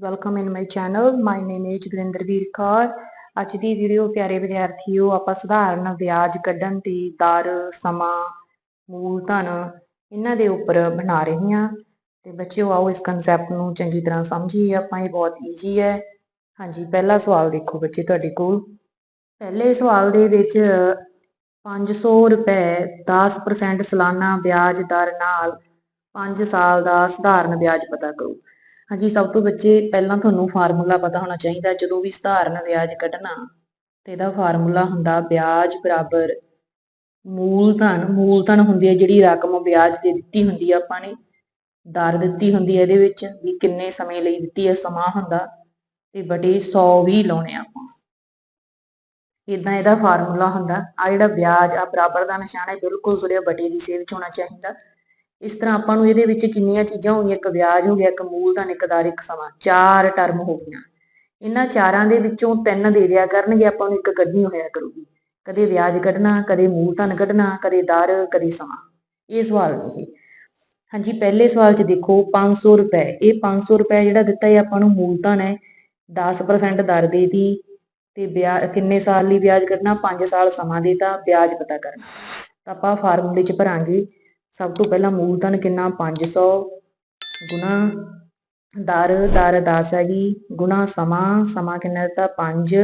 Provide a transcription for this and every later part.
Welcome in my channel my name is Gurinderveer Kaur ਅੱਜ ਦੀ video ਪਿਆਰੇ ਵਿਦਿਆਰਥੀਓ, ਆਪਾਂ ਸਧਾਰਨ ਵਿਆਜ ਕੱਢਣ ਦੀ ਦਰ, ਸਮਾਂ ਮੂਲਧਨ ਇਹਨਾਂ ਦੇ ਉੱਪਰ ਬਣਾ ਰਹੇ ਹਾਂ। ਤੇ ਬੱਚਿਓ, ਆਓ ਇਸ ਕਨਸੈਪਟ ਨੂੰ ਚੰਗੀ ਤਰ੍ਹਾਂ ਸਮਝੀਏ। ਆਪਾਂ ਇਹ ਬਹੁਤ ਈਜ਼ੀ ਹੈ। ਹਾਂਜੀ, ਪਹਿਲਾ ਸਵਾਲ ਦੇਖੋ ਬੱਚੇ ਤੁਹਾਡੇ ਕੋਲ। ਪਹਿਲੇ ਸਵਾਲ ਦੇ ਵਿੱਚ 500 ਰੁਪਏ 10% ਸਾਲਾਨਾ ਵਿਆਜ ਦਰ ਨਾਲ 5 ਸਾਲ ਦਾ ਸਧਾਰਨ ਵਿਆਜ ਪਤਾ ਕਰੋ। ਹਾਂਜੀ, ਸਭ ਤੋਂ ਬੱਚੇ ਪਹਿਲਾਂ ਤੁਹਾਨੂੰ ਫਾਰਮੂਲਾ ਪਤਾ ਹੋਣਾ ਚਾਹੀਦਾ, ਜਦੋਂ ਵੀ ਸਧਾਰਨ ਵਿਆਜ ਕੱਢਣਾ, ਤੇ ਇਹਦਾ ਫਾਰਮੂਲਾ ਹੁੰਦਾ ਵਿਆਜ ਬਰਾਬਰ ਮੂਲਧਨ ਮੂਲਧਨ ਹੁੰਦੀ ਹੈ ਜਿਹੜੀ ਰਕਮ ਵਿਆਜ ਦੇ ਦਿੱਤੀ ਹੁੰਦੀ ਆ, ਆਪਾਂ ਨੇ ਦਰ ਦਿੱਤੀ ਹੁੰਦੀ ਹੈ ਇਹਦੇ ਵਿੱਚ, ਵੀ ਕਿੰਨੇ ਸਮੇਂ ਲਈ ਦਿੱਤੀ ਹੈ, ਸਮਾਂ ਹੁੰਦਾ, ਤੇ ਬਟੇ 100 ਵੀ ਲਾਉਣੇ ਆਪਾਂ। ਇਦਾਂ ਇਹਦਾ ਫਾਰਮੂਲਾ ਹੁੰਦਾ ਆ ਜਿਹੜਾ ਵਿਆਜ ਆ ਬਰਾਬਰ ਦਾ ਨਿਸ਼ਾਨ ਹੈ, ਬਿਲਕੁਲ ਜੁੜਿਆ ਬਟੇ ਦੀ ਸੇਵ ਚ ਹੋਣਾ ਚਾਹੀਦਾ। ਇਸ ਤਰ੍ਹਾਂ ਆਪਾਂ ਨੂੰ ਇਹਦੇ ਵਿੱਚ ਕਿੰਨੀਆਂ ਚੀਜ਼ਾਂ ਹੋਣਗੀਆਂ ਇੱਕ ਵਿਆਜ ਹੋ ਗਿਆ, ਇੱਕ ਮੂਲਧਨ ਇੱਕ ਦਰ ਇੱਕ ਸਮਾਂ, ਚਾਰ ਟਰਮ ਹੋ ਗਈਆਂ। ਇਹਨਾਂ ਚਾਰਾਂ ਦੇ ਵਿੱਚੋਂ ਤਿੰਨ ਦੇ ਦਿਆ ਕਰਨਗੇ, ਆਪਾਂ ਨੂੰ ਇੱਕ ਕੱਢਣੀ ਹੋਇਆ ਕਰੂਗੀ। ਕਦੇ ਵਿਆਜ ਕੱਢਣਾ, ਕਦੇ ਮੂਲਧਨ ਕੱਢਣਾ, ਕਦੇ ਦਰ, ਕਦੇ ਸਮਾਂ। ਇਹ ਸਵਾਲ ਨੇ ਇਹ ਹਾਂਜੀ, ਪਹਿਲੇ ਸਵਾਲ 'ਚ ਦੇਖੋ 500 ਰੁਪਏ। ਇਹ 500 ਰੁਪਏ ਜਿਹੜਾ ਦਿੱਤਾ ਹੈ ਆਪਾਂ ਨੂੰ ਮੂਲਧਨ ਹੈ 10% ਦਰ ਦੇ ਦੇਤੀ ਤੇ ਵਿਆਜ ਕਿੰਨੇ ਸਾਲ ਲਈ ਵਿਆਜ ਕੱਢਣਾ? 5 ਸਾਲ ਸਮਾਂ ਦੇਤਾ, ਵਿਆਜ ਪਤਾ ਕਰਨਾ। ਤਾਂ ਆਪਾਂ ਫਾਰਮੂਲੇ 'ਚ ਭਰਾਂਗੇ। ਸਭ ਤੋਂ ਪਹਿਲਾਂ ਮੂਲਧਨ ਕਿੰਨਾ? 500 ਗੁਣਾ ਦਰ ਦਰ 10 ਹੈਗੀ ਗੁਣਾ ਸਮਾਂ ਸਮਾਂ ਕਿੰਨਾ ਦਿੱਤਾ? 5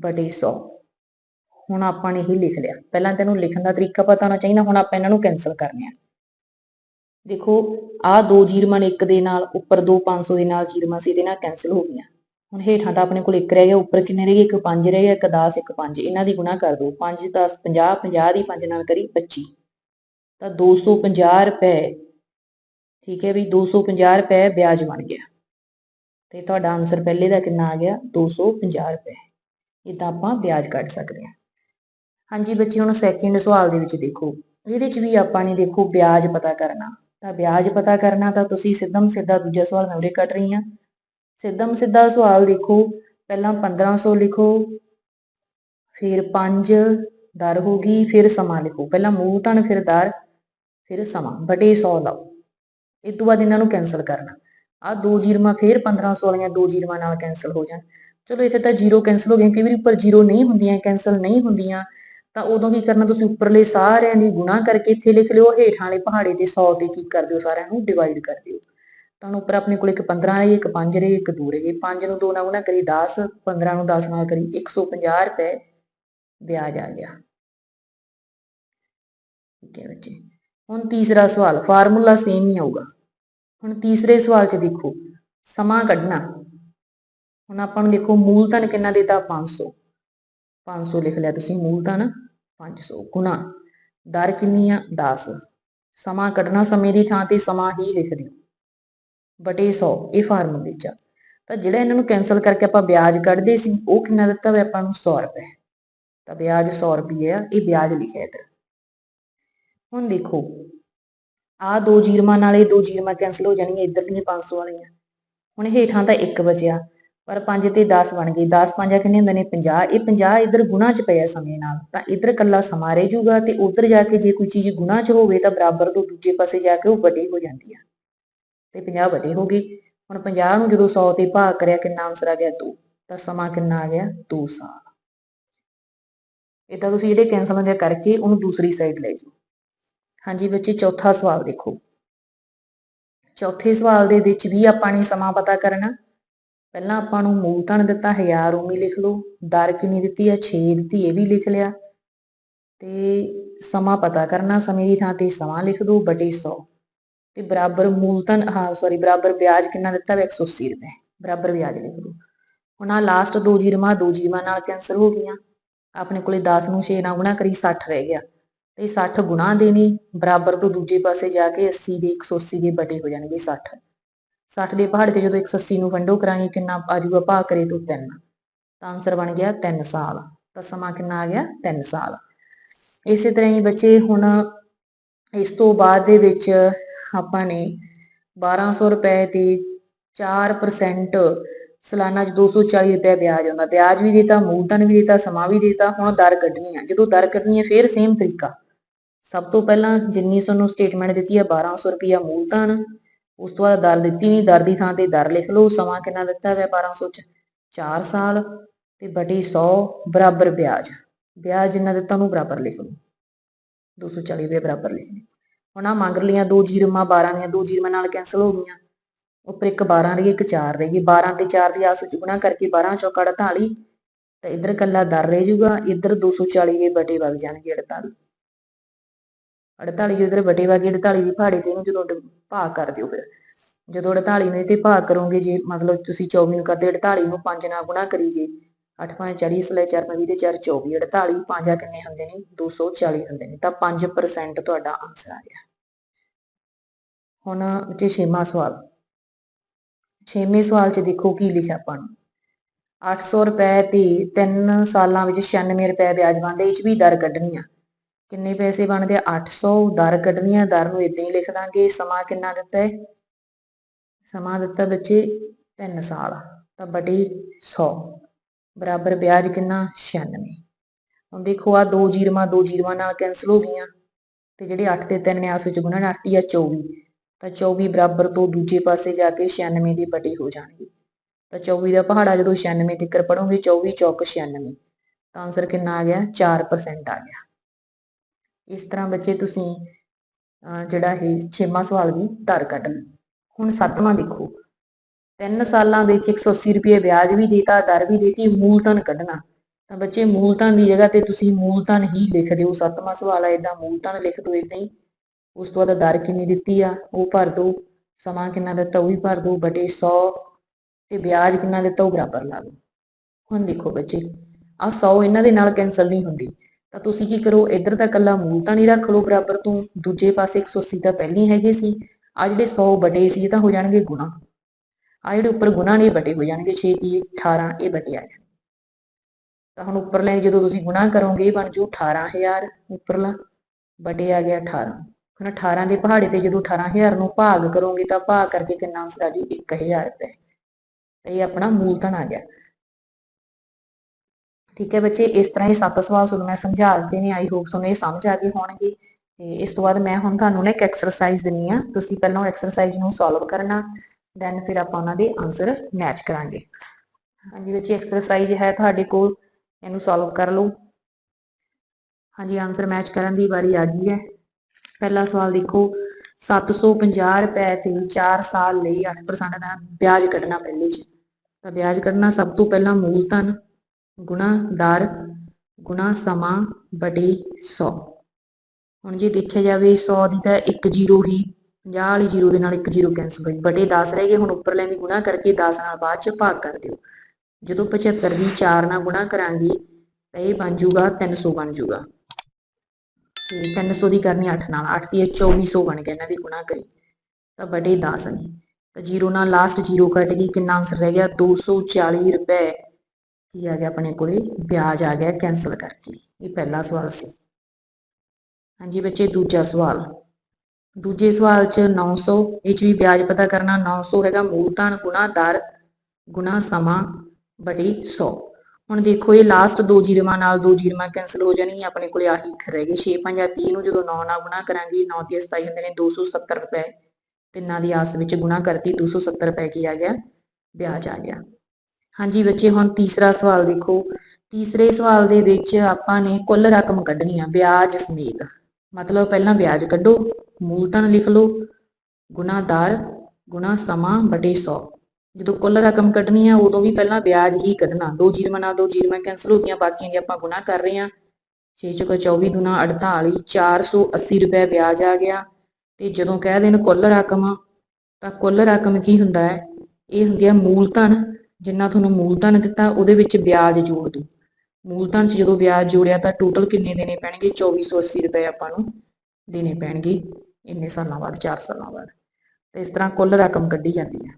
ਬਟੇ 100 ਹੁਣ ਆਪਾਂ ਨੇ ਇਹ ਲਿਖ ਲਿਆ। ਪਹਿਲਾਂ ਤੈਨੂੰ ਲਿਖਣ ਦਾ ਤਰੀਕਾ ਪਤਾ ਹੋਣਾ ਚਾਹੀਦਾ, ਹੁਣ ਆਪਾਂ ਇਹਨਾਂ ਨੂੰ ਕੈਨਸਲ ਕਰਨੇ ਆ। ਦੇਖੋ ਆ ਦੋ ਜੀਰਮਨ ਇੱਕ ਦੇ ਨਾਲ, ਉੱਪਰ ਦੋ 500 ਦੇ ਨਾਲ ਜੀਰਮਾਨ ਸੀ, ਇਹਦੇ ਨਾਲ ਕੈਨਸਲ ਹੋ ਗਈਆਂ। ਹੁਣ ਹੇਠਾਂ ਤਾਂ ਆਪਣੇ ਕੋਲ ਇੱਕ ਰਹਿ ਗਿਆ, ਉੱਪਰ ਕਿੰਨੇ ਰਹਿ ਗਏ? ਇੱਕ 5 ਰਹਿ ਗਿਆ, ਇੱਕ 10 ਇੱਕ 5 ਇਹਨਾਂ ਦੀ ਗੁਣਾ ਕਰ ਦਿਓ। 5 10 50 50 ਦੀ 5 ਨਾਲ ਕਰੀ 25 ਤਾਂ 250 ਰੁਪਏ, ਠੀਕ ਹੈ ਵੀ 250 ਰੁਪਏ ਵਿਆਜ ਬਣ ਗਿਆ। ਤੇ ਤੁਹਾਡਾ ਆਨਸਰ ਪਹਿਲੇ ਦਾ ਕਿੰਨਾ ਆ ਗਿਆ? 250 ਰੁਪਏ। ਇਦਾਂ ਆਪਾਂ ਵਿਆਜ ਕੱਢ ਸਕਦੇ ਹਾਂ। ਹਾਂਜੀ ਬੱਚੇ ਹੁਣ ਸੈਕਿੰਡ ਸਵਾਲ ਦੇ ਵਿੱਚ ਦੇਖੋ। ਇਹਦੇ ਵਿੱਚ ਵੀ ਆਪਾਂ ਨੇ ਦੇਖੋ ਵਿਆਜ ਪਤਾ ਕਰਨਾ। ਤਾਂ ਵਿਆਜ ਪਤਾ ਕਰਨਾ ਤਾਂ ਤੁਸੀਂ ਸਿੱਧਮ ਸਿੱਧਾ ਦੂਜਾ ਸਵਾਲ ਮੈਂ ਉਰੇ ਕੱਢ ਰਹੀ ਹਾਂ। ਸਿੱਧਮ ਸਿੱਧਾ ਸਵਾਲ ਦੇਖੋ। ਪਹਿਲਾਂ 1500 ਲਿਖੋ, ਫਿਰ 5 ਦਰ ਹੋ ਗਈ, ਫਿਰ ਸਮਾਂ ਲਿਖੋ। ਪਹਿਲਾਂ ਮੂਲਧਨ ਫਿਰ ਦਰ। ਫਿਰ ਸਮਾਂ ਬਟੇ 100 ਲਾਓ ਇਸ ਤੋਂ ਬਾਅਦ ਇਹਨਾਂ ਨੂੰ ਕੈਨਸਲ ਕਰਨਾ। ਆ ਦੋ ਜੀਰਮਾ ਫਿਰ 1500 ਵਾਲੀਆਂ ਦੋ ਜੀਰਮਾ ਨਾਲ ਕੈਨਸਲ ਹੋ ਜਾਣ। ਚਲੋ ਇੱਥੇ ਤਾਂ ਜ਼ੀਰੋ ਕੈਨਸਲ ਹੋ ਗਏ ਕਈ ਵਾਰੀ ਉੱਪਰ ਜ਼ੀਰੋ ਨਹੀਂ ਹੁੰਦੀਆਂ ਕੈਨਸਲ ਨਹੀਂ ਹੁੰਦੀਆਂ। ਤਾਂ ਉਦੋਂ ਕੀ ਕਰਨਾ ਤੁਸੀਂ? ਉੱਪਰਲੇ ਸਾਰਿਆਂ ਦੀ ਗੁਣਾ ਕਰਕੇ ਇੱਥੇ ਲਿਖ ਲਿਓ, ਹੇਠਾਂ ਵਾਲੇ ਪਹਾੜੇ ਤੇ 100 ਤੇ ਕੀ ਕਰ ਦਿਓ ਸਾਰਿਆਂ ਨੂੰ? ਡਿਵਾਈਡ ਕਰ ਦਿਓ। ਤਾਂ ਉੱਪਰ ਆਪਣੇ ਕੋਲ ਇੱਕ 15 ਰਹੀ, ਇੱਕ 5 ਰਹੀ, ਇੱਕ 2 ਰਹੀ। 5 ਨੂੰ 2 ਨਾਲ ਗੁਣਾ ਕਰੀ 10 15 ਨੂੰ 10 ਨਾਲ ਕਰੀ 150 ਰੁਪਏ। ਵਿਆਜ ਆ ਗਿਆ। ਠੀਕ ਹੈ ਬੱਚੇ। ਹੁਣ ਤੀਸਰਾ ਸਵਾਲ, ਫਾਰਮੂਲਾ ਸੇਮ ਹੀ ਆਊਗਾ। ਹੁਣ ਤੀਸਰੇ ਸਵਾਲ 'ਚ ਦੇਖੋ, ਸਮਾਂ ਕੱਢਣਾ। ਹੁਣ ਆਪਾਂ ਨੂੰ ਦੇਖੋ, ਮੂਲਧਨ ਕਿੰਨਾ ਦਿੱਤਾ? 500 500 ਲਿਖ ਲਿਆ ਤੁਸੀਂ, ਮੂਲਧਨ 500 ਗੁਣਾ। ਦਰ ਕਿੰਨੀ ਆ? 10 ਸਮਾਂ ਕੱਢਣਾ ਸਮੇਂ ਦੀ ਥਾਂ ਤੇ ਸਮਾਂ ਹੀ ਲਿਖ ਦਿਓ। ਬਟੇ 100 ਇਹ ਫਾਰਮੂਲੇ 'ਚ ਤਾਂ ਜਿਹੜਾ ਇਹਨਾਂ ਨੂੰ ਕੈਨਸਲ ਕਰਕੇ ਆਪਾਂ ਵਿਆਜ ਕੱਢਦੇ ਸੀ, ਉਹ ਕਿੰਨਾ ਦਿੱਤਾ ਹੋਇਆ ਆਪਾਂ ਨੂੰ? 100 ਰੁਪਏ। ਤਾਂ ਵਿਆਜ 100 ਰੁਪਏ ਆ, ਇਹ ਵਿਆਜ ਲਿਖਿਆ ਇੱਧਰ। ਹੁਣ ਦੇਖੋ ਆ ਦੋ ਜੀਰਮਾਂ ਨਾਲ ਇਹ ਦੋ ਜੀਰਮਾਂ ਕੈਨਸਲ ਹੋ ਜਾਣਗੀਆਂ ਇੱਧਰ ਦੀਆਂ 500 ਵਾਲੀਆਂ। ਹੁਣ ਹੇਠਾਂ ਤਾਂ ਇੱਕ ਬਚਿਆ, ਪਰ 5 ਤੇ 10 ਬਣ ਗਏ। 10 ਪੰਜਾਂ ਕਿੰਨੇ ਹੁੰਦੇ ਨੇ? 50 ਇਹ 50 ਇੱਧਰ ਗੁਣਾ 'ਚ ਪਿਆ ਸਮੇਂ ਨਾਲ। ਤਾਂ ਇੱਧਰ ਕੱਲਾ ਸਮਾਂ ਰਹਿ ਜੂਗਾ ਤੇ ਉੱਧਰ ਜਾ ਕੇ ਜੇ ਕੋਈ ਚੀਜ਼ ਗੁਣਾ 'ਚ ਹੋਵੇ ਤਾਂ ਬਰਾਬਰ ਤੋਂ ਦੂਜੇ ਪਾਸੇ ਜਾ ਕੇ ਉਹ ਵੱਡੀ ਹੋ ਜਾਂਦੀ ਆ। ਤੇ 50 ਵੱਡੀ ਹੋ ਗਈ ਹੁਣ 50 ਨੂੰ ਜਦੋਂ 100 ਤੇ ਭਾਗ ਕਰਿਆ, ਕਿੰਨਾ ਆਨਸਰ ਆ ਗਿਆ? 2 ਤਾਂ ਸਮਾਂ ਕਿੰਨਾ ਆ ਗਿਆ? 2 ਸਾਲ। ਇਦਾਂ ਤੁਸੀਂ ਜਿਹੜੇ ਕੈਨਸਲ ਹੁੰਦੇ ਕਰਕੇ ਉਹਨੂੰ ਦੂਸਰੀ ਸਾਈਡ ਲੈ ਜਾਓ। ਹਾਂਜੀ ਬੱਚੇ, ਚੌਥਾ ਸਵਾਲ ਦੇਖੋ। ਚੌਥੇ ਸਵਾਲ ਦੇ ਵਿੱਚ ਵੀ ਆਪਾਂ ਨੇ ਸਮਾਂ ਪਤਾ ਕਰਨਾ। ਪਹਿਲਾਂ ਆਪਾਂ ਨੂੰ ਮੂਲ ਧਨ ਦਿੱਤਾ 1000 ਉਮੀ ਲਿਖ ਲਓ। ਦਰ ਕਿੰਨੀ ਦਿੱਤੀ ਹੈ? 6 ਦਿੱਤੀ, ਇਹ ਵੀ ਲਿਖ ਲਿਆ। ਤੇ ਸਮਾਂ ਪਤਾ ਕਰਨਾ, ਸਮੇਂ ਦੀ ਥਾਂ ਤੇ ਸਮਾਂ ਲਿਖ ਦਿਓ ਬਟੇ 100 ਤੇ ਬਰਾਬਰ ਮੂਲਧਨ ਹਾਂ ਸੌਰੀ ਬਰਾਬਰ ਵਿਆਜ ਕਿੰਨਾ ਦਿੱਤਾ ਹੈ 180 ਰੁਪਏ। ਬਰਾਬਰ ਵਿਆਜ ਲਿਖ ਦਿਓ ਹੁਣ ਆ ਲਾਸਟ ਦੋ ਜੀਰਮਾ ਦੋ ਜੀਰਮਾ ਨਾਲ ਕੈਂਸਲ ਹੋ ਗਈਆਂ। ਆਪਣੇ ਕੋਲੇ 10 ਨੂੰ 6 ਨਾਲ ਗੁਣਾ ਕਰੀ 60 ਰਹਿ ਗਿਆ। ਤੇ 60 ਗੁਣਾ ਦੇਣੀ, ਬਰਾਬਰ ਤੋਂ ਦੂਜੇ ਪਾਸੇ ਜਾ ਕੇ 80 ਦੇ 180 ਦੇ ਬਟੇ ਹੋ ਜਾਣਗੇ 60 60 ਦੇ ਪਹਾੜ ਤੇ ਜਦੋਂ 180 ਨੂੰ ਵੰਡੋ ਕਰਾਂਗੇ, ਕਿੰਨਾ ਆ ਜਾਊਗਾ ਭਾਗ ਕਰੇ ਤੋਂ 3 ਤਾਂ ਆਨਸਰ ਬਣ ਗਿਆ 3 ਸਾਲ। ਤਾਂ ਸਮਾਂ ਕਿੰਨਾ ਆ ਗਿਆ? 3 ਸਾਲ। ਇਸੇ ਤਰ੍ਹਾਂ ਹੀ ਬੱਚੇ, ਹੁਣ ਇਸ ਤੋਂ ਬਾਅਦ ਦੇ ਵਿੱਚ ਆਪਾਂ ਨੇ 1200 ਰੁਪਏ ਤੇ 4% ਸਾਲਾਨਾ 'ਚ 240 ਰੁਪਏ ਵਿਆਜ ਆਉਂਦਾ। ਵਿਆਜ ਵੀ ਦਿੱਤਾ, ਮੂਲਧਨ ਵੀ ਦਿੱਤਾ, ਸਮਾਂ ਵੀ ਦਿੱਤਾ, ਹੁਣ ਦਰ ਕੱਢਣੀ ਆ। ਜਦੋਂ ਦਰ ਕੱਢਣੀ ਹੈ ਫੇਰ ਸੇਮ ਤਰੀਕਾ। ਸਭ ਤੋਂ ਪਹਿਲਾਂ ਜਿੰਨੀ ਤੁਹਾਨੂੰ ਸਟੇਟਮੈਂਟ ਦਿੱਤੀ ਹੈ 1200 ਰੁਪਿਆ ਮੂਲਧਨ, ਉਸ ਤੋਂ ਬਾਅਦ ਦਰ ਦਿੱਤੀ ਨਹੀਂ, ਦਰ ਦੀ ਥਾਂ ਤੇ ਦਰ ਲਿਖ ਲਓ, ਸਮਾਂ ਕਿੰਨਾ ਦਿੱਤਾ ਹੋਇਆ 1200 ਚ? 4 ਸਾਲ ਤੇ ਬਟੇ 100 ਬਰਾਬਰ ਵਿਆਜ। ਵਿਆਜ ਜਿੰਨਾ ਦਿੱਤਾ ਉਹਨੂੰ ਬਰਾਬਰ ਲਿਖ ਲਓ। 240 ਦੇ ਬਰਾਬਰ ਲਿਖ ਲਓ। ਹੁਣ ਆ ਮੰਗ ਲੀਆਂ ਦੋ ਜੀਰਮਾਂ 12 ਦੀਆਂ ਦੋ ਜੀਰਮਾਂ ਨਾਲ ਕੈਨਸਲ ਹੋ ਗਈਆਂ। ਉੱਪਰ ਇੱਕ 12 ਰਹੀ, ਇੱਕ 4 ਰਹੀ। 12 ਤੇ 4 ਦੀ ਆਸ ਵਿੱਚ ਗੁਣਾ ਕਰਕੇ 12 ਚੌਕਾ 48 ਤਾਂ ਇੱਧਰ ਕੱਲਾ ਦਰ ਰਹਿ ਜਾਊਗਾ, ਇੱਧਰ 240 ਦੇ ਬਟੇ ਵਗ ਜਾਣਗੇ 48 48 ਜਦੋਂ ਇੱਧਰ ਵਾਗੀ ਵਗ ਗਏ 48 ਦੀ ਪਹਾੜੇ ਤੇ ਇਹਨੂੰ ਜਦੋਂ ਡ- ਕਰ ਦਿਓ ਫਿਰ। ਜਦੋਂ 48 ਨੂੰ ਤੇ ਭਾਅ ਕਰੋਗੇ ਜੇ ਮਤਲਬ ਤੁਸੀਂ 24 ਨੂੰ ਕਰਦੇ 48 ਨੂੰ 5 ਨਾਲ ਗੁਣਾ ਕਰੀਏ 8 5 40 ਸਲੇ 4 20 ਤੇ 4 24 48 5 ਕਿੰਨੇ ਹੁੰਦੇ ਨੇ? 240 ਹੁੰਦੇ ਨੇ। ਤਾਂ 5% ਤੁਹਾਡਾ ਆਨਸਰ ਆ ਗਿਆ। ਹੁਣ ਬੱਚੇ ਛੇਵਾਂ ਸਵਾਲ। ਛੇਵੇਂ ਸਵਾਲ 'ਚ ਦੇਖੋ ਕੀ ਲਿਖਿਆ ਆਪਾਂ ਨੂੰ। 800 ਰੁਪਏ ਤੇ 3 ਸਾਲਾਂ ਵਿੱਚ 96 ਰੁਪਏ ਵਿਆਜ ਬਣਦੇ, ਇਹ 'ਚ ਵੀ ਦਰ ਕੱਢਣੀ ਆ। ਕਿੰਨੇ ਪੈਸੇ ਬਣਦੇ ਆ? 800 ਦਰ ਕੱਢਣੀ ਆ ਦਰ ਨੂੰ ਇਦਾਂ ਹੀ ਲਿਖ ਦਾਂਗੇ। ਸਮਾਂ ਕਿੰਨਾ ਦਿੱਤਾ ਹੈ? ਸਮਾਂ ਦਿੱਤਾ ਬੱਚੇ 3 ਸਾਲ। ਤਾਂ ਬਟੇ 100 ਬਰਾਬਰ ਵਿਆਜ ਕਿੰਨਾ? 96 ਹੁਣ ਦੇਖੋ ਆ ਦੋ ਜੀਰਮਾਂ ਦੋ ਜੀਰਮਾਂ ਨਾਲ ਕੈਨਸਲ ਹੋ ਗਈਆਂ। ਤੇ ਜਿਹੜੇ 8 ਤੇ 3 ਨੇ, ਆਸ ਵਿੱਚ ਗੁਣਨ 8 ਆ 24 ਤਾਂ 24 ਬਰਾਬਰ ਤੋਂ ਦੂਜੇ ਪਾਸੇ ਜਾ ਕੇ 96 ਦੀ ਬਟੇ ਹੋ ਜਾਣਗੇ। ਤਾਂ 24 ਦਾ ਪਹਾੜਾ ਜਦੋਂ 96 ਤੱਕ ਪੜੋਗੇ 24 ਚੌਕ 96 ਤਾਂ ਆਨਸਰ ਕਿੰਨਾ ਆ ਗਿਆ? 4% ਆ ਗਿਆ। ਇਸ ਤਰ੍ਹਾਂ ਬੱਚੇ ਤੁਸੀਂ, ਅਹ, ਜਿਹੜਾ ਇਹ ਛੇਵਾਂ ਸਵਾਲ ਵੀ ਦਰ ਕੱਢਣਾ ਹੁਣ ਸੱਤਵਾਂ ਦੇਖੋ। ਤਿੰਨ ਸਾਲਾਂ ਵਿੱਚ 180 ਰੁਪਏ ਵਿਆਜ ਵੀ ਦੇਤਾ, ਦਰ ਵੀ ਦੇਤੀ, ਮੂਲਧਨ ਕੱਢਣਾ। ਤਾਂ ਬੱਚੇ ਮੂਲਧਨ ਦੀ ਜਗ੍ਹਾ ਤੇ ਤੁਸੀਂ ਮੂਲਧਨ ਹੀ ਲਿਖ ਦਿਓ। ਸੱਤਵਾਂ ਸਵਾਲ ਆ ਇਦਾਂ ਮੂਲਧਨ ਲਿਖ ਦਿਓ ਇਦਾਂ ਹੀ। ਉਸ ਤੋਂ ਬਾਅਦ ਦਰ ਕਿੰਨੀ ਦਿੱਤੀ ਆ, ਉਹ ਭਰ ਦਿਓ। ਸਮਾਂ ਕਿੰਨਾ ਦਿੱਤਾ, ਉਹ ਵੀ ਭਰ ਦਿਓ, ਬਟੇ 100 ਤੇ ਵਿਆਜ ਕਿੰਨਾ ਦਿੱਤਾ, ਉਹ ਬਰਾਬਰ ਲਾ ਲਓ ਹੁਣ ਦੇਖੋ ਬੱਚੇ ਆ 100 ਇਹਨਾਂ ਦੇ ਨਾਲ ਕੈਨਸਲ ਨਹੀਂ ਹੁੰਦੀ। ਤਾਂ ਤੁਸੀਂ ਕੀ ਕਰੋ, ਇੱਧਰ ਤਾਂ ਕੱਲਾ ਮੂਲਧਨ ਹੀ ਰੱਖ ਲਓ ਬਰਾਬਰ ਤੋਂ, ਦੂਜੇ ਪਾਸੇ 180 ਤਾਂ ਪਹਿਲਾਂ ਹੀ ਹੈਗੇ ਸੀ ਆ ਜਿਹੜੇ 100 ਬਟੇ ਸੀ, ਇਹ ਤਾਂ ਹੋ ਜਾਣਗੇ ਗੁਣਾ। ਆ ਜਿਹੜੇ ਉੱਪਰ ਗੁਣਾ ਨੇ ਬਟੇ ਹੋ ਜਾਣਗੇ 6 ਦੀ 18 ਇਹ ਬਟੇ ਆ ਜਾਣਗੇ। ਤਾਂ ਹੁਣ ਉੱਪਰਲੇ ਜਦੋਂ ਤੁਸੀਂ ਗੁਣਾ ਕਰੋਗੇ, ਇਹ ਬਣ ਜੂ 18000 ਉੱਪਰਲਾ ਬਟੇ ਆ ਗਿਆ 18 ਹੁਣ 18 ਦੇ ਪਹਾੜੇ ਤੇ ਜਦੋਂ 18000 ਨੂੰ ਭਾਗ ਕਰੋਗੇ, ਤਾਂ ਭਾਗ ਕਰਕੇ ਕਿੰਨਾ ਆਨਸਰ ਆ ਜੂ 1000 ਰੁਪਏ। ਤੇ ਇਹ ਆਪਣਾ ਮੂਲਧਨ ਆ ਗਿਆ। ਠੀਕ ਹੈ ਬੱਚੇ, ਇਸ ਤਰ੍ਹਾਂ ਇਹ ਸੱਤ ਸਵਾਲ ਤੁਹਾਨੂੰ ਮੈਂ ਸਮਝਾ ਦਿੱਤੇ ਨੇ ਆਈ ਹੋਪ ਤੁਹਾਨੂੰ ਇਹ ਸਮਝ ਆ ਗਏ ਹੋਣਗੇ। ਤੇ ਇਸ ਤੋਂ ਬਾਅਦ ਮੈਂ ਹੁਣ ਤੁਹਾਨੂੰ ਨਾ ਇੱਕ ਐਕਸਰਸਾਈਜ਼ ਦਿੰਨੀ ਆ ਤੁਸੀਂ ਪਹਿਲਾਂ ਐਕਸਰਸਾਈਜ਼ ਨੂੰ ਸੋਲਵ ਕਰਨਾ ਦੈਨ ਫਿਰ ਆਪਾਂ ਉਹਨਾਂ ਦੇ ਆਨਸਰ ਮੈਚ ਕਰਾਂਗੇ। ਹਾਂਜੀ ਬੱਚੇ ਐਕਸਰਸਾਈਜ਼ ਹੈ ਤੁਹਾਡੇ ਕੋਲ, ਇਹਨੂੰ ਸੋਲਵ ਕਰ ਲਓ। ਹਾਂਜੀ ਆਨਸਰ ਮੈਚ ਕਰਨ ਦੀ ਵਾਰੀ ਆ ਗਈ ਹੈ। ਪਹਿਲਾ ਸਵਾਲ ਦੇਖੋ 750 ਰੁਪਏ ਤੇ 4 ਸਾਲ ਲਈ 8% ਦਾ ਵਿਆਜ ਕੱਢਣਾ ਪਹਿਲੇ ਚ। ਤਾਂ ਵਿਆਜ ਕੱਢਣਾ ਸਭ ਤੋਂ ਪਹਿਲਾਂ ਮੂਲਧਨ ਗੁਣਾ ਦਰ ਗੁਣਾ ਸਮਾਂ ਬਟੇ 100 ਹੁਣ ਜੇ ਦੇਖਿਆ ਜਾਵੇ 100 ਦੀ ਤਾਂ ਇੱਕ ਜ਼ੀਰੋ ਹੀ 50 ਵਾਲੀ ਜ਼ੀਰੋ ਦੇ ਨਾਲ ਇੱਕ ਜ਼ੀਰੋ ਕੈਂਸਲ ਹੋਈ। ਬਟੇ 10 ਰਹਿ ਗਏ, ਹੁਣ ਉੱਪਰਲੇ ਦੀ ਗੁਣਾ ਕਰਕੇ 10 ਨਾਲ ਬਾਅਦ ਚ ਭਾਗ ਕਰ ਦਿਓ। ਜਦੋਂ 75 ਦੀ 4 ਨਾਲ ਗੁਣਾ ਕਰਾਂਗੇ, ਤਾਂ ਇਹ ਬਣ ਜਾਊਗਾ 300 ਬਣ ਜਾਊਗਾ। ਤੇ 300 ਦੀ ਕਰਨੀ 8 ਨਾਲ। 8 ਦੀ 2400 ਬਣ ਗਿਆ, ਇਹਨਾਂ ਦੀ ਗੁਣਾ ਕਰੀ। ਤਾਂ ਬਟੇ 10 ਨੇ। ਤਾਂ ਜ਼ੀਰੋ ਨਾਲ ਲਾਸਟ ਜ਼ੀਰੋ ਕੱਟ ਗਈ, ਕਿੰਨਾ ਆਨਸਰ ਰਹਿ ਗਿਆ? 240 ਰੁਪਏ। ਕੀ ਆ ਗਿਆ ਆਪਣੇ ਕੋਲੇ? ਵਿਆਜ ਆ ਗਿਆ ਕੈਨਸਲ ਕਰਕੇ। ਇਹ ਪਹਿਲਾ ਸਵਾਲ ਸੀ। ਹਾਂਜੀ ਬੱਚੇ, ਦੂਜਾ ਸਵਾਲ। ਦੂਜੇ ਸਵਾਲ 'ਚ 900 ਇਹ 'ਚ ਵੀ ਵਿਆਜ ਪਤਾ ਕਰਨਾ 900 ਹੈਗਾ ਮੂਲਧਨ ਗੁਣਾ ਦਰ ਗੁਣਾ ਸਮਾਂ ਬਟੇ 100 ਹੁਣ ਦੇਖੋ, ਇਹ ਲਾਸਟ ਦੋ ਜੀਰਵਾਂ ਨਾਲ ਦੋ ਜੀਰਵਾਂ ਕੈਨਸਲ ਹੋ ਜਾਣਗੀਆਂ ਆਪਣੇ ਕੋਲੇ ਆਹੀ ਇੱਕ ਰਹਿ ਗਏ 6 5 30 ਨੂੰ ਜਦੋਂ 9 ਨਾਲ ਗੁਣਾ ਕਰਾਂਗੇ 9 ਤੇ 27 ਹੁੰਦੇ ਨੇ 270 ਰੁਪਏ। ਤਿੰਨਾਂ ਦੀ ਆਸ ਵਿੱਚ ਗੁਣਾ ਕਰਤੀ 270 ਰੁਪਏ ਕੀ ਆ ਗਿਆ? ਵਿਆਜ ਆ ਗਿਆ। ਹਾਂਜੀ ਬੱਚੇ, ਹੁਣ ਤੀਸਰਾ ਸਵਾਲ ਦੇਖੋ। ਤੀਸਰੇ ਸਵਾਲ ਦੇ ਵਿੱਚ ਆਪਾਂ ਨੇ ਕੁੱਲ ਰਕਮ ਕੱਢਣੀ ਆ, ਵਿਆਜ ਸਮੇਤ। ਮਤਲਬ ਪਹਿਲਾਂ ਵਿਆਜ ਕੱਢੋ, ਮੂਲਧਨ ਲਿਖ ਲਓ ਗੁਣਾ ਦਰ ਗੁਣਾ ਸਮਾਂ ਬਟੇ 100 ਜਦੋਂ ਕੁੱਲ ਰਕਮ ਕੱਢਣੀ ਆ, ਉਦੋਂ ਵੀ ਪਹਿਲਾਂ ਵਿਆਜ ਹੀ ਕੱਢਣਾ। ਦੋ ਜੀਰਮਾਂ ਨਾਲ ਦੋ ਜੀਰਮਾਂ ਕੈਨਸਲ ਹੋ ਗਈਆਂ, ਬਾਕੀਆਂ ਦੀ ਆਪਾਂ ਗੁਣਾ ਕਰ ਰਹੇ ਆ। 6 ਚੁਕਾ 24 ਦੁਨਾ 48 480 ਰੁਪਏ ਵਿਆਜ ਆ ਗਿਆ। ਤੇ ਜਦੋਂ ਕਹਿ ਦੇਣ ਕੁੱਲ ਰਕਮ, ਤਾਂ ਕੁੱਲ ਰਕਮ ਕੀ ਹੁੰਦਾ ਹੈ? ਇਹ ਹੁੰਦੀ ਹੈ ਮੂਲਧਨ। ਜਿੰਨਾ ਤੁਹਾਨੂੰ ਮੂਲਧਨ ਦਿੱਤਾ, ਉਹਦੇ ਵਿੱਚ ਵਿਆਜ ਜੋੜ ਦਿਓ। ਮੂਲਧਨ 'ਚ ਜਦੋਂ ਵਿਆਜ ਜੋੜਿਆ ਤਾਂ ਟੋਟਲ ਕਿੰਨੇ ਦੇਣੇ ਪੈਣਗੇ? 2480 ਰੁਪਏ ਆਪਾਂ ਨੂੰ ਦੇਣੇ ਪੈਣਗੇ, ਇੰਨੇ ਸਾਲਾਂ ਬਾਅਦ 4 ਸਾਲਾਂ ਬਾਅਦ। ਤੇ ਇਸ ਤਰ੍ਹਾਂ ਕੁੱਲ ਰਕਮ ਕੱਢੀ ਜਾਂਦੀ ਹੈ।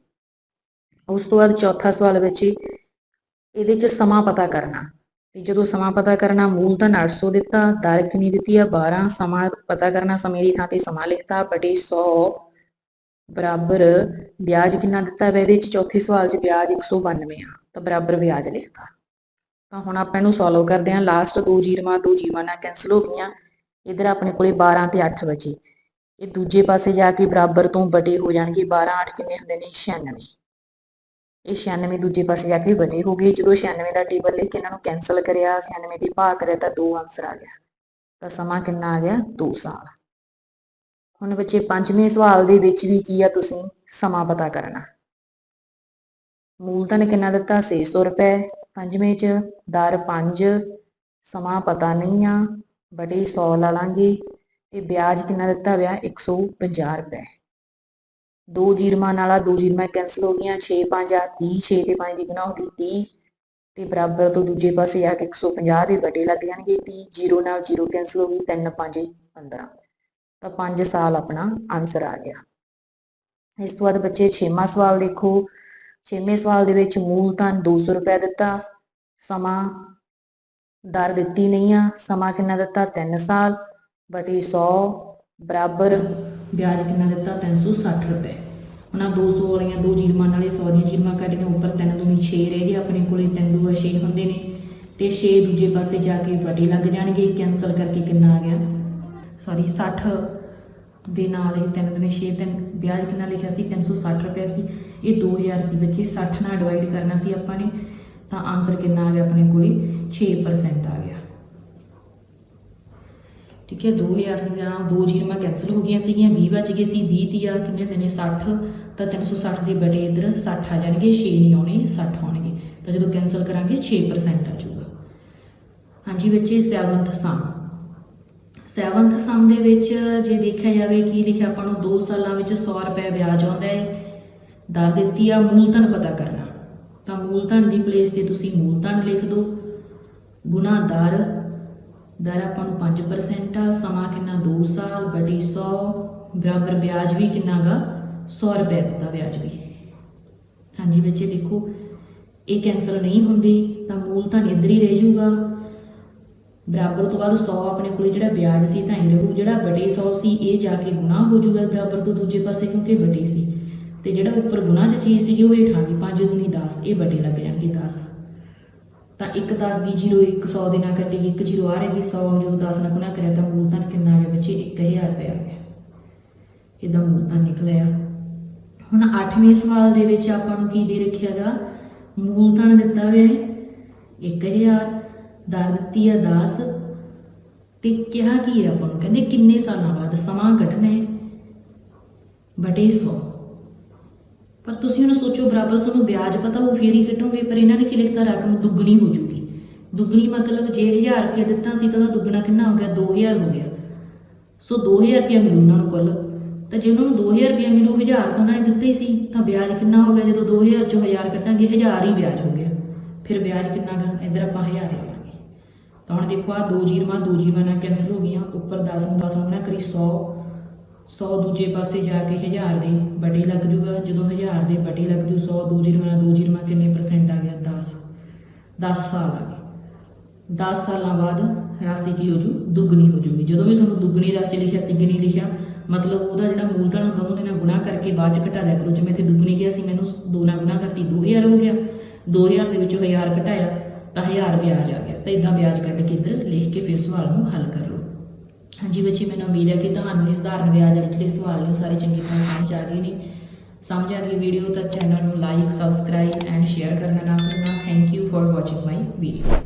ਉਸ ਤੋਂ ਬਾਅਦ ਚੌਥਾ ਸਵਾਲ ਵਿੱਚ ਇਹਦੇ 'ਚ ਸਮਾਂ ਪਤਾ ਕਰਨਾ। ਤੇ ਜਦੋਂ ਸਮਾਂ ਪਤਾ ਕਰਨਾ, ਮੂਲਧਨ 800 ਦਿੱਤਾ, ਦਰ ਕਿੰਨੀ ਦਿੱਤੀ ਆ? 12 ਸਮਾਂ ਪਤਾ ਕਰਨਾ, ਸਮੇਂ ਦੀ ਥਾਂ ਤੇ ਸਮਾਂ ਲਿਖਤਾ, ਬਟੇ 100 ਬਰਾਬਰ ਵਿਆਜ ਕਿੰਨਾ ਦਿੱਤਾ ਹੈ ਇਹਦੇ 'ਚ ਚੌਥੇ ਸਵਾਲ 'ਚ ਵਿਆਜ 192 ਆ, ਤਾਂ ਬਰਾਬਰ ਵਿਆਜ ਲਿਖਤਾ। ਤਾਂ ਹੁਣ ਆਪਾਂ ਇਹਨੂੰ ਸੋਲਵ ਕਰਦੇ ਹਾਂ। ਲਾਸਟ ਦੋ ਜੀਰਮਾਂ ਦੋ ਜੀਰਮਾਂ ਨਾਲ ਕੈਨਸਲ ਹੋ ਗਈਆਂ। ਇਧਰ ਆਪਣੇ ਕੋਲੇ 12 ਤੇ 8 ਬਚੇ। ਇਹ ਦੂਜੇ ਪਾਸੇ ਜਾ ਕੇ ਬਰਾਬਰ ਤੋਂ ਬਟੇ ਹੋ ਜਾਣਗੇ। 12 8 ਕਿੰਨੇ ਹੁੰਦੇ ਨੇ? 96 ਇਹ 96 ਦੂਜੇ ਪਾਸੇ ਜਾ ਕੇ ਬਟੇ ਹੋ ਗਏ। ਜਦੋਂ 96 ਦਾ ਟੇਬਲ ਲਿਖ ਕੇ ਇਹਨਾਂ ਨੂੰ ਕੈਨਸਲ ਕਰਿਆ 96 ਦੀ ਭਾਗ ਕਰਿਆ, ਤਾਂ ਦੋ ਆਨਸਰ ਆ ਗਿਆ। ਤਾਂ ਸਮਾਂ ਕਿੰਨਾ ਆ ਗਿਆ? 2 ਸਾਲ। ਹੁਣ ਬੱਚੇ ਪੰਜਵੇਂ ਸਵਾਲ ਦੇ ਵਿੱਚ ਵੀ ਕੀ ਆ ਤੁਸੀਂ? ਸਮਾਂ ਪਤਾ ਕਰਨਾ। ਮੂਲਧਨ ਕਿੰਨਾ ਦਿੱਤਾ? 600 ਰੁਪਏ। ਪੰਜਵੇਂ ਚ ਦਰ 5 ਸਮਾਂ ਪਤਾ ਨਹੀਂ ਆ। ਬੜੇ 100 ਲਾ ਲਾਂਗੇ। ਤੇ ਵਿਆਜ ਕਿੰਨਾ ਦਿੱਤਾ ਹੋਇਆ 150 ਰੁਪਏ। ਦੋ ਜੀਰਮਾਂ ਨਾਲਾ ਦੋ ਜੀਰਮਾਂ ਕੈਨਸਲ ਹੋ ਗਈਆਂ। 6 5 ਆ 30 6 ਤੇ 5 ਦੀ ਗੁਣਾ ਹੋ ਗਈ 30 ਤੇ ਬਰਾਬਰ ਤੋਂ ਦੂਜੇ ਪਾਸੇ ਆ ਕੇ 150 ਦੇ ਬਟੇ ਲੱਗ ਜਾਣਗੇ 30 ਜ਼ੀਰੋ ਨਾਲ ਜ਼ੀਰੋ ਕੈਨਸਲ ਹੋ ਗਈ 3 5 15 ਤਾਂ 5 ਸਾਲ ਆਪਣਾ ਆਨਸਰ ਆ ਗਿਆ। ਇਸ ਤੋਂ ਬਾਅਦ ਬੱਚੇ 6ਵਾਂ ਸਵਾਲ ਦੇਖੋ। 6ਵੇਂ ਸਵਾਲ ਦੇ ਵਿੱਚ ਮੂਲ ਮੂਲਧਨ 200 ਰੁਪਏ ਦਿੱਤਾ। ਸਮਾਂ ਦਰ ਦਿੱਤੀ ਨਹੀਂ ਆ। ਸਮਾਂ ਕਿੰਨਾ ਦਿੱਤਾ? 3 ਸਾਲ। ਬਟੇ 100 ਬਰਾਬਰ। ਵਿਆਜ ਕਿੰਨਾ ਦਿੱਤਾ? 360 ਰੁਪਏ। ਉਹਨਾਂ 200 ਵਾਲੀਆਂ ਦੋ ਜੀਰਮਾਂ ਨਾਲੇ 100 ਦੀਆਂ ਜੀਰਮਾਂ ਕੱਢ ਕੇ ਉੱਪਰ 3 ਦੂਣੀ 6 ਰਹਿ ਗਏ। ਆਪਣੇ ਕੋਲੇ 3 ਦੂਆ 6 ਹੁੰਦੇ ਨੇ। ਤੇ 6 ਦੂਜੇ ਪਾਸੇ ਜਾ ਕੇ ਵਟੇ ਲੱਗ ਜਾਣਗੇ। ਕੈਨਸਲ ਕਰਕੇ ਕਿੰਨਾ ਆ ਗਿਆ? ਸੌਰੀ 60 ਦੇ ਨਾਲ ਇਹ 3 ਦਿਨ 6 ਤਿੰਨ ਵਿਆਜ ਕਿੰਨਾ ਲਿਖਿਆ ਸੀ? 360 ਰੁਪਏ ਸੀ। ਇਹ 2000 ਸੀ ਬੱਚੇ 60 ਨਾਲ ਡਿਵਾਈਡ ਕਰਨਾ ਸੀ ਆਪਾਂ ਨੇ, ਤਾਂ ਆਨਸਰ ਕਿੰਨਾ ਆ ਗਿਆ ਆਪਣੇ ਕੋਲੇ? 6% ਆ ਗਿਆ। ਠੀਕ ਹੈ 2000 ਦੀਆਂ ਦੋ ਜੀਰਮਾਂ ਕੈਨਸਲ ਹੋ ਗਈਆਂ ਸੀਗੀਆਂ 20 ਬਚ ਗਏ ਸੀ 20 ਦੀ ਆ, ਕਿੰਨੇ ਹੁੰਦੇ ਨੇ? 60 ਤਾਂ 360 ਦੇ ਬੜੇ ਇਧਰ 60 ਆ ਜਾਣਗੇ 6 ਨਹੀਂ ਆਉਣੇ 60 ਆਉਣਗੇ। ਤਾਂ ਜਦੋਂ ਕੈਨਸਲ ਕਰਾਂਗੇ 6% ਆ ਜਾਊਗਾ। ਹਾਂਜੀ ਬੱਚੇ 7th ਸਮ 7th ਸਮ ਦੇ ਵਿੱਚ ਜੇ ਦੇਖਿਆ ਜਾਵੇ ਕੀ ਲਿਖਿਆ ਆਪਾਂ ਨੂੰ 2 ਸਾਲਾਂ ਵਿੱਚ 100 ਰੁਪਏ ਵਿਆਜ ਆਉਂਦਾ ਹੈ। ਦਰ ਦਿੱਤੀ ਆ ਮੂਲਧਨ ਪਤਾ ਕਰਨਾ। ਤਾਂ ਮੂਲਧਨ ਦੀ ਪਲੇਸ ਤੇ ਤੁਸੀਂ ਮੂਲਧਨ ਲਿਖ ਦਿਓ। ਗੁਣਾ ਦਰ। ਦਰ ਆਪਾਂ ਨੂੰ 5% ਆ, ਸਮਾਂ ਕਿੰਨਾ? 2 ਸਾਲ ਬਟੀ 100 ਬਰਾਬਰ ਵਿਆਜ ਵੀ ਕਿੰਨਾਗਾ 100 ਰੁਪਏ ਦਾ ਵਿਆਜ ਵੀ। ਹਾਂਜੀ ਬੱਚੇ ਦੇਖੋ, ਇਹ ਕੈਨਸਲ ਨਹੀਂ ਹੁੰਦੀ, ਤਾਂ ਮੂਲ ਤਾਂ ਇੱਧਰ ਹੀ ਰਹਿ ਜਾਊਗਾ। ਬਰਾਬਰ ਤੋਂ ਬਾਅਦ 100 ਆਪਣੇ ਕੋਲੇ ਜਿਹੜਾ ਵਿਆਜ ਸੀ ਤਾਂ ਹੀ ਰਹੂ, ਜਿਹੜਾ ਬਟੇ 100 ਸੀ ਇਹ ਜਾ ਕੇ ਗੁਣਾ ਹੋ ਜਾਊਗਾ ਬਰਾਬਰ ਤੋਂ ਦੂਜੇ ਪਾਸੇ ਕਿਉਂਕਿ ਬਟੇ ਸੀ। ਤੇ ਜਿਹੜਾ ਉੱਪਰ ਗੁਣਾ ਚ ਚੀਜ਼ ਸੀਗੀ ਉਹ ਹੇਠਾਂ ਗਈ 5 ਦੂਣੀ 10 ਇਹ ਬਟੇ ਲੱਗ ਜਾਣਗੇ 10 ਤਾਂ ਇੱਕ 10 ਦੀ 0 ਇੱਕ 100 ਦੇ ਨਾਲ ਕੱਟੀ ਇੱਕ 0 ਆ ਰਹੀ 100 ਨੂੰ ਜਦੋਂ 10 ਨਾਲ ਗੁਣਾ ਕਰਿਆ ਤਾਂ ਮੂਲਧਨ ਕਿੰਨਾ ਆ ਗਿਆ ਬੱਚੇ? 1000 ਰੁਪਏ ਆ ਗਿਆ। ਇਹਦਾ ਮੂਲਧਨ ਨਿਕਲਿਆ। ਹੁਣ 8ਵੇਂ ਸਵਾਲ ਦੇ ਵਿੱਚ ਆਪਾਂ ਨੂੰ ਕੀ ਦੇ ਰੱਖਿਆਗਾ ਮੂਲਧਨ ਦਿੱਤਾ ਹੋਇਆ ਹੈ 1000 ਦਰ ਦਿੱਤੀ ਆ 10 ਤੇ ਕਿਹਾ ਕੀ ਹੈ ਆਪਾਂ ਨੂੰ? ਕਹਿੰਦੇ ਕਿੰਨੇ ਸਾਲਾਂ ਬਾਅਦ ਸਮਾਂ ਕੱਢਣਾ ਹੈ? ਬਟੇ 100 ਪਰ ਤੁਸੀਂ ਉਹਨੂੰ ਸੋਚੋ, ਬਰਾਬਰ ਤੁਹਾਨੂੰ ਵਿਆਜ ਪਤਾ ਉਹ ਫੇਰ ਹੀ ਕੱਟੋਗੇ ਪਰ ਇਹਨਾਂ ਨੇ ਕੀ ਲਿਖਤਾ? ਰਕਮ ਦੁੱਗਣੀ ਹੋ ਜੂਗੀ। ਦੁੱਗਣੀ ਮਤਲਬ ਜੇ 1000 ਰੁਪਏ ਦਿੱਤਾ ਸੀ ਤਾਂ ਉਹਦਾ ਦੁੱਗਣਾ ਕਿੰਨਾ ਹੋ ਗਿਆ? 2000 ਹੋ ਗਿਆ। ਸੋ 2000 ਰੁਪਏ ਮਿਲੂ ਉਹਨਾਂ ਨੂੰ ਕੁੱਲ। ਤਾਂ ਜੇ ਉਹਨਾਂ ਨੂੰ 2000 ਰੁਪਏ ਮਿਲੂ 1000 ਤਾਂ ਉਹਨਾਂ ਨੇ ਦਿੱਤੇ ਹੀ ਸੀ, ਤਾਂ ਵਿਆਜ ਕਿੰਨਾ ਹੋ ਗਿਆ? ਜਦੋਂ 2000 ਚੋਂ 1000 ਕੱਟਾਂਗੇ 1000 ਹੀ ਵਿਆਜ ਹੋ ਗਿਆ। ਫਿਰ ਵਿਆਜ ਕਿੰਨਾ ਗਾ? ਇੱਧਰ ਆਪਾਂ 1000 ਤਾਂ ਹੁਣ ਦੇਖੋ ਆ ਦੋ ਜੀਰਮਾਂ ਦੋ ਜੀਰਮਾਂ ਨਾਲ ਕੈਨਸਲ ਹੋ ਗਈਆਂ। ਉੱਪਰ 10 ਨੂੰ 10 ਹੋਣਾ, ਕਰੀ 100 100 ਦੂਜੇ ਪਾਸੇ ਜਾ ਕੇ 1000 ਦੇ ਬਟੇ ਲੱਗ ਜੂਗਾ। ਜਦੋਂ 1000 ਦੇ ਬਟੇ ਲੱਗ ਜੂ 100 ਦੋ ਜੀਰਮਾਂ ਨਾਲ ਦੋ ਜੀਰਮਾਂ ਕਿੰਨੇ ਪਰਸੈਂਟ ਆ ਗਿਆ? 10 10 ਸਾਲ ਆ ਗਏ। 10 ਸਾਲਾਂ ਬਾਅਦ ਰਾਸ਼ੀ ਕੀ ਹੋ ਜੂ? ਦੁੱਗਣੀ ਹੋ ਜੂਗੀ। ਜਦੋਂ ਵੀ ਤੁਹਾਨੂੰ ਦੁੱਗਣੀ ਰਾਸ਼ੀ ਲਿਖਿਆ, ਤਿੱਗਣੀ ਲਿਖਿਆ, ਮਤਲਬ ਉਹਦਾ ਜਿਹੜਾ ਮੂਲਧਨ ਹੁੰਦਾ ਉਹਦੇ ਨਾਲ ਗੁਣਾ ਕਰਕੇ ਬਾਅਦ ਚ ਘਟਾ ਲਿਆ ਕਰੋ। ਜਿਵੇਂ ਇੱਥੇ ਦੁੱਗਣੀ ਕਿਹਾ ਸੀ, ਮੈਨੂੰ ਦੋ ਨਾਲ ਗੁਣਾ ਕਰਤੀ 2000 ਹੋ ਗਿਆ। 2000 ਦੇ ਵਿੱਚੋਂ 1000 ਘਟਾਇਆ। ਤਾਂ 1000 ਵਿਆਜ ਆ ਗਿਆ। ਤਾਂ ਇਦਾਂ ਵਿਆਜ ਕੱਢ ਕੇ ਇੱਧਰ ਲਿਖ ਕੇ ਫਿਰ ਸਵਾਲ ਨੂੰ ਹੱਲ ਕਰ ਲਓ। ਹਾਂਜੀ ਬੱਚੇ, ਮੈਨੂੰ ਉਮੀਦ ਹੈ ਕਿ ਤੁਹਾਨੂੰ ਇਸ ਸਧਾਰਨ ਵਿਆਜ ਵਾਲੇ ਜਿਹੜੇ ਸਵਾਲ ਨੇ ਸਾਰੇ ਚੰਗੀ ਤਰ੍ਹਾਂ ਸਮਝ ਆ ਗਏ ਨੇ। ਸਮਝ ਆ ਗਈ ਵੀਡੀਓ ਤਾਂ ਚੈਨਲ ਨੂੰ ਲਾਈਕ ਸਬਸਕ੍ਰਾਈਬ ਐਂਡ ਸ਼ੇਅਰ ਕਰਨਾ ਨਾ ਭੁੱਲਣਾ। Thank you for watching my video